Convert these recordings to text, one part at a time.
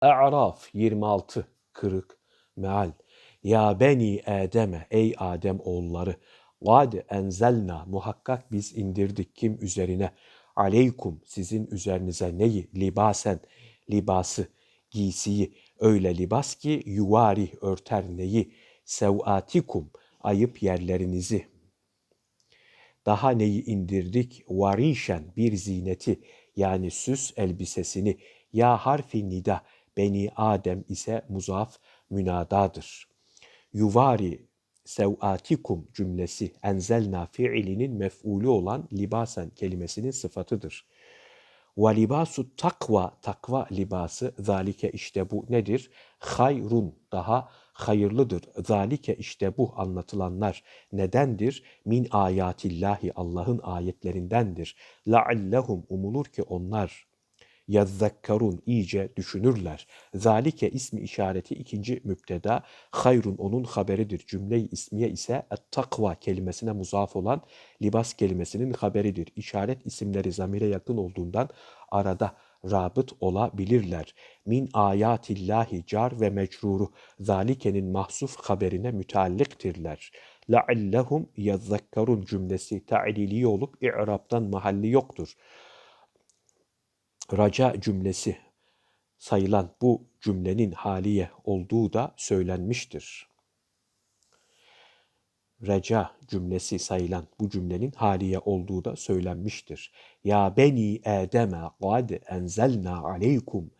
A'raf 26 kırık meal. Ya beni Adem'e ey Adem oğulları Kad enzelna muhakkak biz indirdik kim üzerine? Aleykum sizin üzerinize neyi? Libasen libası giysiyi. Öyle libas ki yuvari örter neyi? Sevatikum ayıp yerlerinizi. Daha neyi indirdik? Varişen bir zineti yani süs elbisesini. Ya harfi nida beni Adem ise muzaf münadadır. Yuvari sevatikum cümlesi enzelna fiilinin mef'ulü olan libasen kelimesinin sıfatıdır. Ve libasu takva, takva libası, zalike işte bu nedir? Hayrun, daha hayırlıdır. Zalike işte bu anlatılanlar nedendir? Min ayatillahi, Allah'ın ayetlerindendir. La'allehum umulur ki onlar yazzakkarun iyice düşünürler. Zalike ismi işareti ikinci müpteda, hayrun onun haberidir. Cümle-i ismiye ise takva kelimesine muzaf olan libas kelimesinin haberidir. İşaret isimleri zamire yakın olduğundan arada rabıt olabilirler. Min ayatillahi car ve mecruru zalikenin mahsuf haberine mütealliktirler. La'allehum yazzakkarun cümlesi ta'lili olup i'rabdan mahalli yoktur raca cümlesi sayılan bu cümlenin haliye olduğu da söylenmiştir. Reca cümlesi sayılan bu cümlenin haliye olduğu da söylenmiştir. Ya beni Adem'e kad enzelna aleykum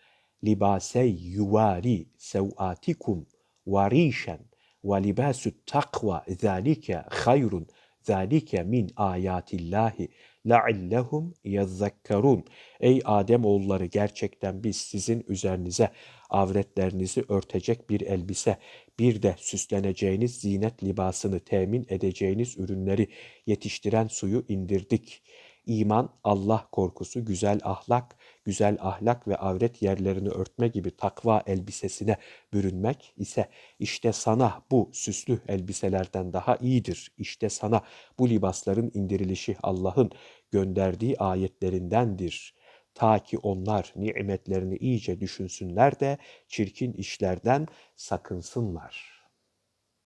libasey yuvari sevatikum varişen ve libasut takva zalike hayrun zalike min ayatillahi لَعِلَّهُمْ يَذَّكَّرُونَ Ey Adem oğulları gerçekten biz sizin üzerinize avretlerinizi örtecek bir elbise, bir de süsleneceğiniz zinet libasını temin edeceğiniz ürünleri yetiştiren suyu indirdik. İman, Allah korkusu, güzel ahlak, güzel ahlak ve avret yerlerini örtme gibi takva elbisesine bürünmek ise işte sana bu süslü elbiselerden daha iyidir. İşte sana bu libasların indirilişi Allah'ın gönderdiği ayetlerindendir. Ta ki onlar nimetlerini iyice düşünsünler de çirkin işlerden sakınsınlar.''